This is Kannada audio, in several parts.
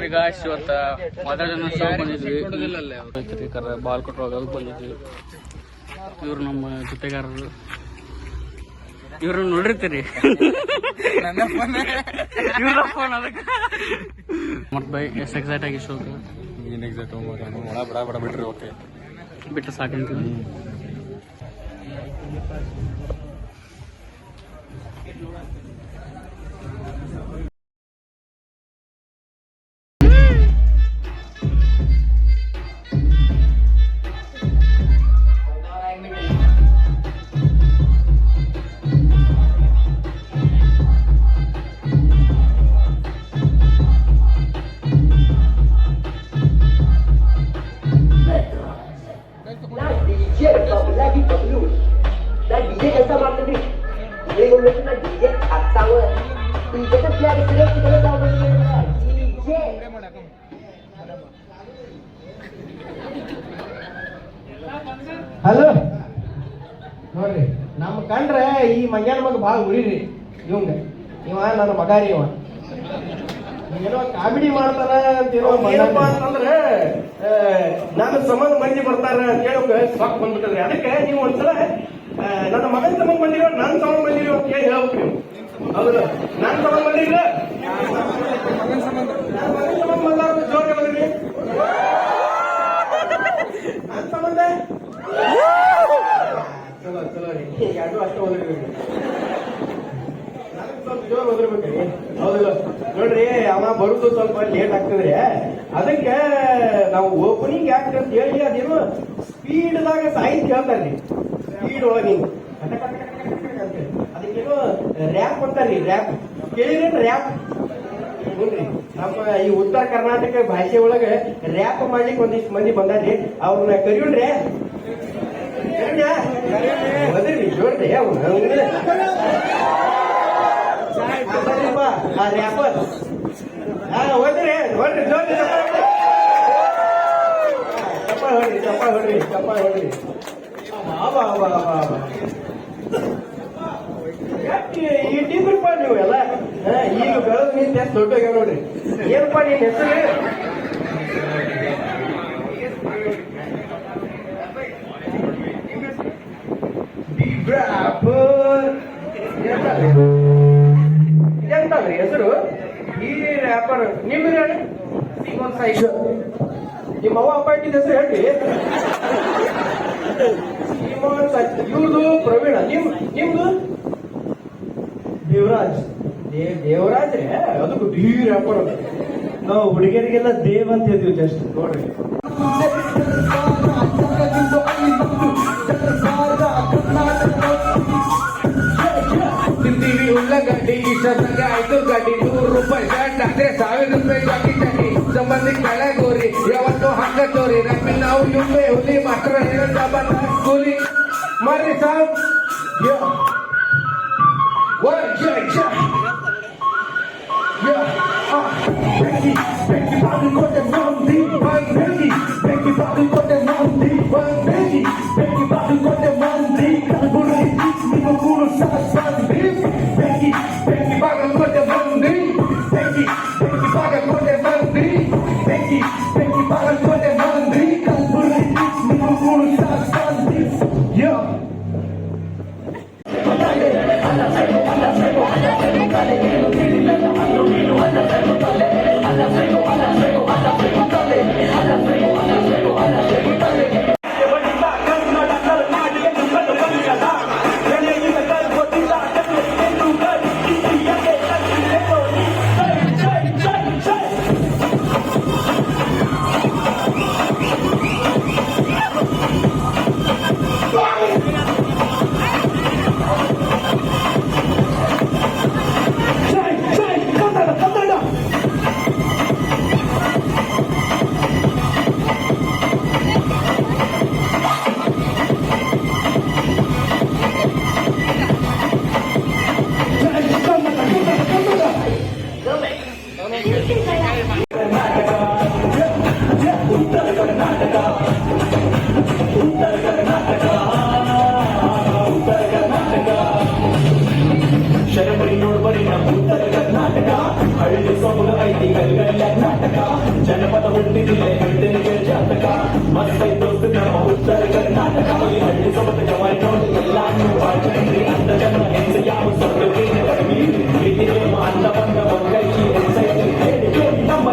ಇವತ್ತ ಮಾತಾಡೋಣ ಶೋ ಬಂದಿದ್ವಿ. ಕರ ಬಾಲ್ ಕೊಟ್ಟವಾಗ ಅದಕ್ಕೆ ಬಂದಿದ್ವಿ. ಇವ್ರು ನಮ್ಮ ಜೊತೆಗಾರರು. ಇವ್ರನ್ನ ನೋಡಿರ್ತೀರಿ? ಇವ್ರ ಫೋನ್ ಅದಕ್ಕೆ. ಮತ್ತೆ ಬೈ ಎಷ್ಟು ಎಕ್ಸೈಟ್ ಆಗಿ ಶೋಕ್? ಏನ್ ಎಕ್ಸೈಟ್ ಒಳ ಬಡ ಬಡ ಬಿಟ್ರಿ ಓಕೆ ಬಿಟ್ಟು ಸಾಕಂತೀವಿ tahu. DJ. ಹಲೋ ನೋಡ್ರಿ ನಮ್ಮ ಕಂಡ್ರೆ ಈ ಮಂಗ್ಯಾನ ಮಗ ಭಾಳ ಉಳಿರಿ ಇವಂಗ ಇವ ನನ್ನ ಮಗ ರೀ ಇವ ಏನೋ ಕಾಮಿಡಿ ಮಾಡ್ತಾರೆ ಅಂತ ಏನೋ ಏನಪ್ಪ ಅಂತಂದ್ರೆ ನನ್ನ ಸಂಬಂಧ ಮಂದಿ ಬರ್ತಾರ ಅಂತ ಹೇಳಕ್ ಸಾಕ್ ಬಂದ್ಬಿಟ್ಟದ್ರಿ ಅದಕ್ಕೆ ನೀವು ಒಂದ್ಸಲ ನನ್ನ ಮಗನ ಸಂಬಂಧ ಬಂದಿರೋ ನನ್ನ ಸಂಬಂಧ ಬಂದಿರೋ ಅಂತ ಹೇಳಿ ಹೇಳ್ಬೇಕು ನೀವು ಹೌದಲ್ಲ ನಾನು ಸಂಬಂಧ. ನನ್ನ ಸಂಬಂಧ ಬಂದ್ರಿ ನನ್ನ ಸಂಬಂಧ ಚಲೋ ಚಲೋ. ರೀ ಎರಡು ಅಷ್ಟೇ ಓದಿರ್ಬೇಕು. ನನಗ್ ಸ್ವಲ್ಪ ಜೋರ್ ಓದಿರ್ಬೇಕ್ರಿ ಹೌದಿಲ್ಲ ನೋಡ್ರಿ ಅವ ಬರುದು ಸ್ವಲ್ಪ ಲೇಟ್ ಆಗ್ತದ್ರಿ ಅದಕ್ಕೆ ನಾವು ಓಪನಿಂಗ್ ಯಾಕೆ ಅಂತ ಹೇಳಿ ಅದೇನು ಸ್ಪೀಡ್ದಾಗ ಸಾಹಿತ್ಯ ಹೇಳ್ತಾರ್ರಿ ಸ್ಪೀಡ್ ಒಳಗೆ ರ್ಯಾಪ್ ಅಂತಾರ್ರಿ ರ್ಯಾಪ್ ಕೇಳಿರೇನ್ ರ್ಯಾಪ್ ನಮ್ಮ ಈ ಉತ್ತರ ಕರ್ನಾಟಕ ಭಾಷೆ ಒಳಗೆ ರ್ಯಾಪ್ ಮಾಡ್ಲಿಕ್ಕೆ ಒಂದಿಷ್ಟು ಮಂದಿ ಬಂದಾರ್ರಿ. ಅವ್ರನ್ನ ಕರಿಯೋಣ್ರಿ. ಬದ್ರಿ ನೋಡ್ರಿ ಅವ್ನ ಆ ರ್ಯಾಪರ್ ಹಾ ಓದಿರಿ ನೋಡ್ರಿ ಜೋಡ್ರಿ, ಚಪ್ಪ ಹೊಡ್ರಿ. ಚಪ್ಪ ಹೊಡ್ರಿ ಚಪ್ಪ ಹೊಡ್ರಿ ಅವ ಅವ ಅವ ಅವ ಈ ಟೀಮ್ರಪ್ಪ ನೀವು ಎಲ್ಲ? ಈಗ ಬೆಳೆದ ನಿಂತ ಎಷ್ಟು ದೊಡ್ಡ ನೋಡ್ರಿ. ಏನಪ್ಪ ನೀನ್ ಹೆಸರು? ಎಂತಲ್ರಿ ಹೆಸರು? ಈ ರ್ಯಾಪರ್ ನಿಮ್ಮ ಹೇಳಿ. ಸಿಮೋನ್ ಸೈಜ್ ನಿಮ್ಮ ಅವ್ವ ಅಪ್ಪ ಇಟ್ಟಿದ ಹೆಸರು ಹೇಳ್ರಿ. ಇವ್ರದು ಪ್ರವೀಣ. ನಿಮ್ ನಿಮ್ದು? ದೇವ್ ದೇವರಾಜ್ ರೇ ಅದಕ್ಕೂ ಹಾಕೊಳ್ಳೋದು ನಾವು ಹುಡುಗಿಯರಿಗೆಲ್ಲ ದೇವ್ ಅಂತ ಹೇಳ್ತೀವಿ ಜಸ್ಟ್ ನೋಡ್ರಿ. Thank you.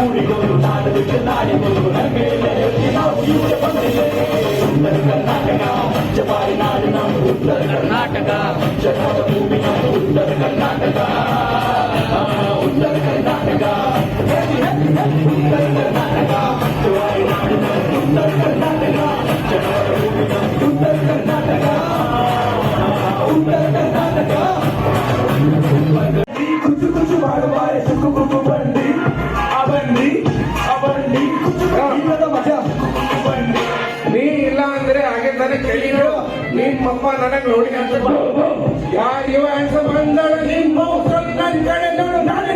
ಯುಗದಲ್ಲಿ ಬೀಚಗಿರಿ ಪ್ರೀತಿಯಿಂದ ಕೈದೇವಿ ಕಾಕ ಮಾವ ದೋಸ್ತಿಗೆ ಜೀವ ಕೊಡೋ ಮಂದಿ ನಾವ ಎಲ್ಲೋದು ನಮ್ಮ ಶೆಡ್ಡದ ಹವ ನೋಡ್ರಿ ಸ್ವಾಮಿ ಹೀರೋ ನಾವ ಪ್ರೀತಿಯಿಂದ ಕೈದೇವಿ ಕಾಕ ಮಾವ ದೋಸ್ತಿಗೆ ಜೀವ ಕೊಡೋ ಮಂದಿ ನಾವ ಎಲ್ಲೋದು ನಮ್ಮ ಶೆಡ್ಡದ ಹವ ನೋಡ್ರಿ ಸ್ವಾಮಿ ಹೀರೋ ನಾವ ಕಟ್ಟಿಗೆ ರೊಟ್ಟಿ ಕಾರ ತಿಂಡಿ ಉಳ್ಳ ವ್ಯಕ್ತಿ ಶೆಟ್ಟ ಚಟ್ನಿ ತಿಂದು ಬೆಳೆದ ಮಂದಿ ನಾವು ಪಕ್ಕದವರಿಯೇ ಊರು ಬಿಟ್ಟು ಊರಿಗೋರು ನಾಡು ಬಿಟ್ಟು ನಾಡಿಗೋರು ನಮಗೆ ನಾವು ಇವುಗಳ ಬಂದಿದೆ ಉತ್ತರ ಕರ್ನಾಟಕ ಜವಾರಿ ನಾಡು ನಮ್ಮ ಉತ್ತರ ಕರ್ನಾಟಕ ಜನರ ಭೂಮಿ ನಮ್ಮ ಉತ್ತರ ಕರ್ನಾಟಕ ಆ, ಉತ್ತರ ಕರ್ನಾಟಕ ಉತ್ತರ ಕರ್ನಾಟಕ ಜವಾರಿ ನಾಡು ನಮ್ಮ ಉತ್ತರ ಕರ್ನಾಟಕ ನನಗ್ ನೋಡಿ ಯಾರ ಇವ ಅಂತ ಬಂದಳ ನಿಮ್ಮ ನನ್ನ ಕಡೆ ನೋಡು ನಾನು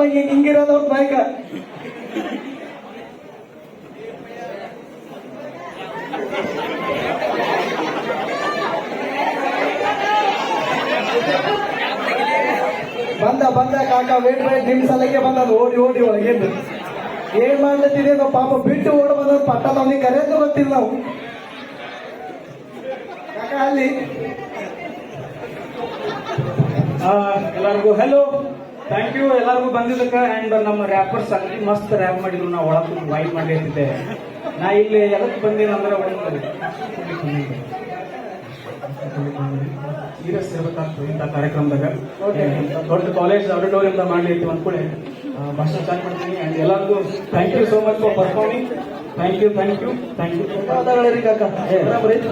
ಅದ ನಮಗೆ ಹಿಂಗಿರೋದು ಅವ್ರ ಬೈಕ್ ಬಂದ ಬಂದ ಕಾಕ ವೇಟ್ ವೇಟ್ ನಿಮ್ ಸಲಕ್ಕೆ ಬಂದದ ಓಡಿ ಓಡಿ ಒಳಗೆ ಏನ್ ಮಾಡ್ಲತ್ತಿದೆ ನಾವು ಪಾಪ ಬಿಟ್ಟು ಓಡ್ ಬಂದ ಪಟ್ಟ ನಮ್ಗೆ ಕರೆಯೋದು ಗೊತ್ತಿಲ್ಲ ನಾವು. ಕಾಕ, ಅಲ್ಲಿ. ಎಲ್ಲರಿಗೂ ಹೆಲೋ ಥ್ಯಾಂಕ್ ಯು ಎಲ್ಲರಿಗೂ ಬಂದಿದ್ದಕ್ಕೆ ಅಂಡ್ ನಮ್ಮ ರ್ಯಾಪರ್ಸ್ ಅಲ್ಲಿ ಮಸ್ತ್ ರ್ಯಾಪ್ ಮಾಡಿದ್ರು. ನಾವು ಒಳಗೆ ವೈಟ್ ಮಾಡಿರ್ತಿದ್ದೆ ನಾ ಇಲ್ಲಿ ಎದಕ್ಕೆ ಬಂದೀನಿ ಅಂದ್ರೆ ಒಳಗೆ ಸೀರಿಯಸ್ ಇರ್ಬೇಕಾಗ್ತದೆ ಇಂಥ ಕಾರ್ಯಕ್ರಮದಾಗ. ದೊಡ್ಡ ಕಾಲೇಜ್ ಆಡಿಟೋರಿಯಂದ ಮಾಡ್ಲಿಕ್ಕೆ ಅಂದ್ಕೊಳ್ಳಿ ಭಾಷಣ ಸ್ಟಾರ್ಟ್ ಮಾಡ್ತೀನಿ. ಅಂಡ್ ಎಲ್ಲರಿಗೂ thank you so much for performing thank you thank you thank you ಧನ್ಯವಾದಗಳು ಕಾಕ. ಐತಿ?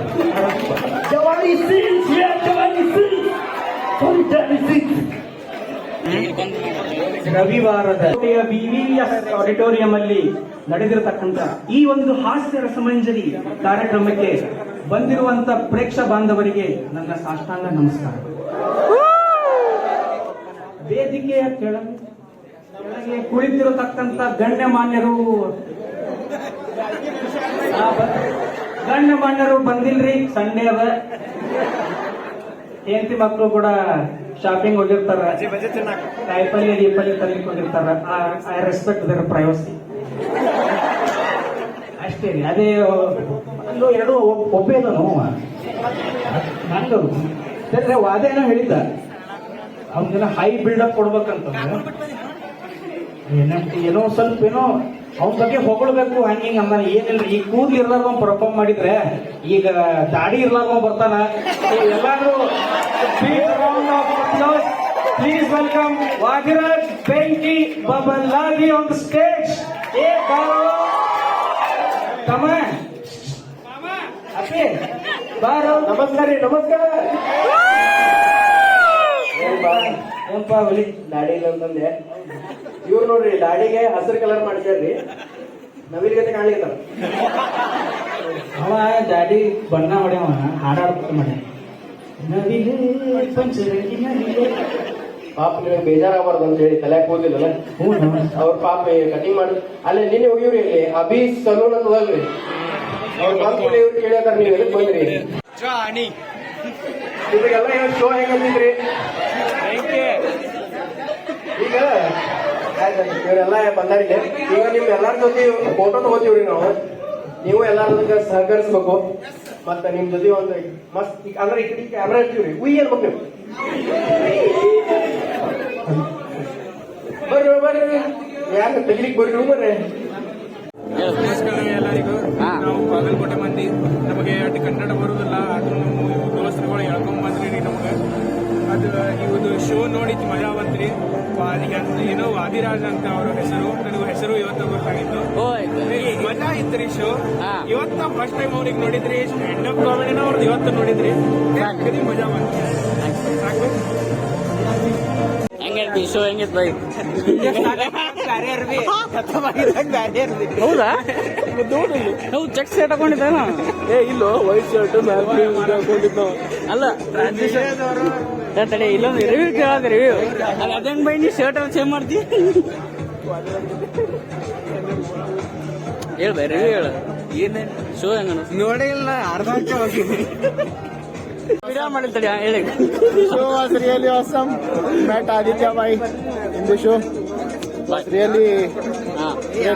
ಜವಾನಿ ಸಿಂಗ್ ಜವಾನಿ ಸಿಂಗ್ ಜವಾನಿ ಸೀನ್ಸ್ ರವಿವಾರದ ಬಿವಿಎಸ್ ಆಡಿಟೋರಿಯಂ ಅಲ್ಲಿ ನಡೆದಿರತಕ್ಕಂತ ಈ ಒಂದು ಹಾಸ್ಯ ರಸಮಂಜರಿ ಕಾರ್ಯಕ್ರಮಕ್ಕೆ ಬಂದಿರುವಂತ ಪ್ರೇಕ್ಷ ಬಾಂಧವರಿಗೆ ನನ್ನ ಸಾಷ್ಟಾಂಗ ನಮಸ್ಕಾರ. ವೇದಿಕೆಯ ಕೆಳಗೆ ಕುಳಿತಿರತಕ್ಕಂತ ಗಣ್ಯಮಾನ್ಯರು ಗಣ್ಯಮಾನ್ಯರು ಬಂದಿಲ್ರಿ ಸಂಡೇ ಅದ ಹೆಂಡತಿ ಮಕ್ಕಳು ಕೂಡ ಶಾಪಿಂಗ್ ಹೋಗಿರ್ತಾರ. ಕಾಯಿಪಲ್ಯ ದೀಪಲ್ಯ ತರ್ಲಿಕ್ಕೆ ಹೋಗಿರ್ತಾರ. ಐ ರೆಸ್ಪೆಕ್ಟ್ ದರ್ ಪ್ರೈವಸಿ ಅಷ್ಟೇ ರೀ ಅದೇ ಅಲ್ಲೂ ಎರಡು ಒಬ್ಬೇ ನೋವು ಹಂಗದು ಸರಿ ವಾದ ಏನೋ ಹೇಳಿದ್ದ. ಅವನಿಗೆಲ್ಲ ಹೈ ಬಿಲ್ಡಪ್ ಕೊಡ್ಬೇಕಂತ ಏನೋ ಸ್ವಲ್ಪ ಏನೋ ಅವನ ಬಗ್ಗೆ ಹೊಗಳ್ಬೇಕು ಹಂಗ ಹಿಂಗ ಅಂದ ಏನಿಲ್ರಿ? ಈ ಕೂದ್ಲು ಇರ್ಲಾರ್ದ ಪರ್ಫಾರ್ಮ್ ಮಾಡಿದ್ರೆ ಈಗ ದಾಡಿ ಇರ್ಲಾರ್ದ ಬರ್ತಾನ. ಎಲ್ಲಾರು ಪ್ಲೀಸ್ ವೆಲ್ಕಮ್ ವಾದಿರಾಜ್ ಬೆಂಕಿ ಬಬಲಾಗಿ ಆನ್ ಸ್ಟೇಜ್ ಏ ತಮ್ಮ. ಅಪ್ಪಿ ಬಾರೋ. ನಮಸ್ಕಾರ ನಮಸ್ಕಾರ. ಏನಪ್ಪ ಹುಲಿ? ದಾಡಿ ಇಲ್ಲ ಅಂತಂದೆ ಇವ್ರು ನೋಡ್ರಿ ದಾಡಿಗೆ ಹಸಿರು ಕಲರ್ ಮಾಡ್ಸ್ಯಾರ್ರಿ. ನವಿಲ್ಗತೆ ಕಾಣ್ಲಿಕತ್ತಾರ ಅವ ದಾಡಿ ಬಣ್ಣ ಮಾಡ್ಯಾವ ಹಾಡಾಡ್ತ ಮಾಡ್ಯಾನ ನವಿಲು ಪಂಚರಂಗಿ ನವಿಲು. ಪಾಪ ನೀವು ಬೇಜಾರಾಗಬಾರ್ದು ಅಂತ ಹೇಳಿ ತಲೆ ಕೂದಿಲ್ಲಲ್ಲ ಹ್ಞೂ ಅವ್ರ ಪಾಪ ಕಟಿಂಗ್ ಮಾಡಿ. ಅಲ್ಲೇ ನಿನ್ನೆ ಹೋಗಿವ್ರಿ ಇಲ್ಲಿ ಅಭಿ ಸಲೂನ್ ಅಂತ ಹೋಗ್ರಿ. ಅವ್ರ ಬಂದ್ಬಿಟ್ಟು ಇವ್ರು ಕೇಳ್ಯಾರ ನೀವು ಎಲ್ಲಿ ಬಂದ್ರಿ? ಇವಾಗೆಲ್ಲ ಏನ್ ಶೋ ಹೆಂಗಂತಿದ್ರಿ ಈಗ ಆಯ್ತ್ ಇವರೆಲ್ಲ ಬಂದಾರಿಗೆ ಈಗ ನಿಮ್ ಎಲ್ಲಾರ ಜೊತೆ ಫೋಟೋ ತಗೋತೀವ್ರಿ ನಾವು. ನೀವು ಎಲ್ಲಾರ ಸಹಕರಿಸ್ಬೇಕು. ಮತ್ತ ನಿಮ್ ಜೊತೆ ಒಂದು ಮಸ್ತ್ ಅಂದ್ರೆ ಈ ಕಡೆ ಕ್ಯಾಮ್ರಾ ಇರ್ತೀವ್ರಿ ಉಯ್ ಅನ್ಬೇಕು ನೀವು. ಬರ್ರಿ ಬರ್ರಿ. ಯಾಕೆ ತೆಗಿಲಿಕ್ ಬರ್ರಿ ಬರ್ರಿ ಎಲ್ಲರಿಗೂ. ನಾವು ಬಾಗಲಕೋಟೆ ಮಂದಿ. ನಮಗೆ ಅಷ್ಟು ಕನ್ನಡ ಬರುದಿಲ್ಲ. ಅದು ನಮ್ಮ ಇವು ದೋಸ್ತರುಗಳು ಹೇಳ್ಕೊಂಡ್ ಬಂದ್ರಿ ನಮಗೆ. ಅದು ಇವುದು ಶೋ ನೋಡಿ ಮಜಾ ಬಂತ್ರಿ ವಾ- ಈಗ ಏನೋ ವಾದಿರಾಜ್ ಅಂತ ಅವ್ರ ಹೆಸರು ನನಗೂ ಹೆಸರು ಇವತ್ತು ಗೊತ್ತಾಗಿತ್ತು. ಮಜಾ ಇತ್ರಿ ಶೋ. ಇವತ್ತ ಫಸ್ಟ್ ಟೈಮ್ ಅವ್ರಿಗೆ ನೋಡಿದ್ರಿ ಸ್ಟ್ಯಾಂಡ್ ಅಪ್ ಕಾಮಿಡಿನ ಅವ್ರದ್ದು ಇವತ್ತು ನೋಡಿದ್ರಿ. ಕದಿ ಮಜಾ ಬಂತು ಸಾಕು. ಶೋ ಹೆಂಗೈತಿ ಬೈ? ಹೌದಾ? ಹೌದು. ಚೆಕ್ ಸೆಟ್ ಹಾಕೊಂಡಿದ್ದಾನ? ಏ ಇಲ್ಲೋ ವೈಟ್ ಶರ್ಟ್ ಹಾಕೊಂಡಿದ್ದ ಅಲ್ಲ ಏ, ತಡಿ ಇಲ್ಲೊಂದು ರಿವ್ಯೂ ಕೇಳೋದು ರಿವ್ಯೂ ಅದು ಅದಂಗ್ ಬೈ ನೀ ಶರ್ಟ್ ಎಲ್ಲ ಚೇಂಜ್ ಮಾಡ್ತಿ? ಹೇಳ್ ಬೈ ರಿವ್ಯೂ ಹೇಳು. ಏನೇ? ಶೋ ಹೆಂಗ ನೋಡೇ ಇಲ್ಲ ಅರ್ಧ ವಿಡಿಯೋ ಮಾಡಿಲ್ ತಡಿ ಹೇಳಿ. Show was really awesome met Aditya bye in show show. ಆ really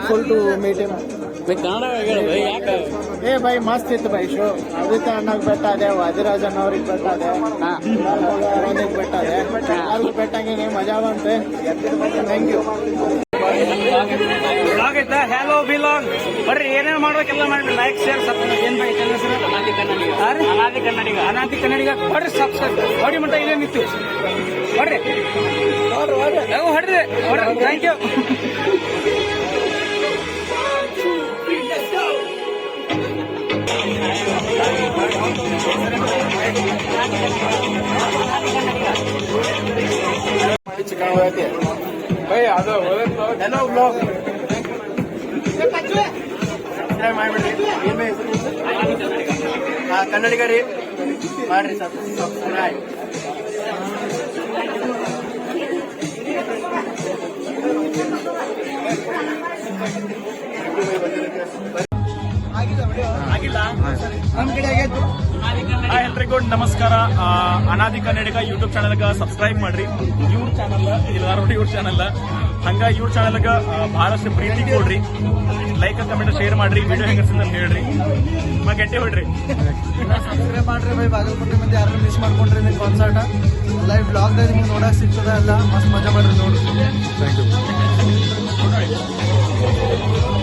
full to meet him. Kannada ಹೇಳು ಬೈ ಯಾಕೆ? ಏ ಬೈ ಮಸ್ತ್ ಇತ್ತು ಬೈ ಶೋ ಅದಿತ ಅಣ್ಣಗ್ ಬೆಟ್ಟ ಅದೆ ವಾದಿರಾಜನ್ ಅವ್ರಿಗೆ ಬೆಟ್ಟ ಅದೆ ಹಾ ಬೆಟ್ಟ ಅದೇ ಎಲ್ಲರಿಗೂ ಬೆಟ್ಟಂಗೆ ಮಜಾ ಬಂತೆ. ಥ್ಯಾಂಕ್ ಯು ಐತಾ ಹ್ಯಾಲೋ ಬಿಲಾಂಗ್ ಬರ್ರಿ ಏನೇನು ಮಾಡ್ಬೇಕೆಲ್ಲ ಮಾಡ್ರಿ ಲೈಕ್ ಶೇರ್ ಸಬ್ಸ್ಕ್ರೈಬ್ ಏನ್ ಬೈ ಚಾನಲ್ ಸರ್ ಅನಾದಿ ಕನ್ನಡಿಗ? ಅನಾದಿ ಕನ್ನಡಿಗ ಅನಾದಿ ಕನ್ನಡಿಗ. ಬರ್ರಿ ಸಬ್ಸ್ಕ್ರೈಬ್ ಹೊಡಿ ಮಟ್ಟ ಇಲ್ಲೇ ನಿಂತು ಬರ್ರಿ. ನಾವು ಹೊಡ್ರಿ? ಥ್ಯಾಂಕ್ ಯು ಬೈ ಹೆಸರು? ಹಾ ಕನ್ನಡಿಗ ರೀ ಮಾಡ್ರಿ ಸಬ್ಸ್ಕ್ರೈಬ್ ಹಾಯ್ ಎಲ್ರಿಗೂ ನಮಸ್ಕಾರ. ಅನಾದಿಕ ಅನಾದಿ ಕನ್ನಡಿಗ ಯೂಟ್ಯೂಬ್ ಚಾನಲ್ಗೆ ಸಬ್ಸ್ಕ್ರೈಬ್ ಮಾಡ್ರಿ. ಇವ್ರ ಚಾನಲ್ ಎಲ್ಲಾರು ಇವ್ರ ಚಾನಲ್ ಹಂಗ ಇವ್ರ ಚಾನಲ್ಗೆ ಬಹಳಷ್ಟು ಪ್ರೀತಿ ಕೊಡ್ರಿ. ಲೈಕ್ ಕಮೆಂಟ್ ಶೇರ್ ಮಾಡ್ರಿ. ವಿಡಿಯೋ ಹೆಂಗಸಿಂದ ಹೇಳ್ರಿ. ಮಾ ಗೆಟ್ಟೆ ಹೊಡ್ರಿ. ಸಬ್ಸ್ಕ್ರೈಬ್ ಮಾಡ್ರಿ ಬೈ. ಬಾಗಲಕೋಟೆ ಮಂದಿ ಯಾರು ಮಿಸ್ ಮಾಡ್ಕೊಂಡ್ರಿ ನಿಮ್ ಕಾನ್ಸರ್ಟ್ ಲೈವ್ ಬ್ಲಾಗ್ ನಿಮ್ಗೆ ನೋಡಕ್ ಸಿಗ್ತದ ಎಲ್ಲ ಮಸ್ತ್ ಮಜಾ ಮಾಡ್ರಿ ನೋಡ್ರಿ. Thank you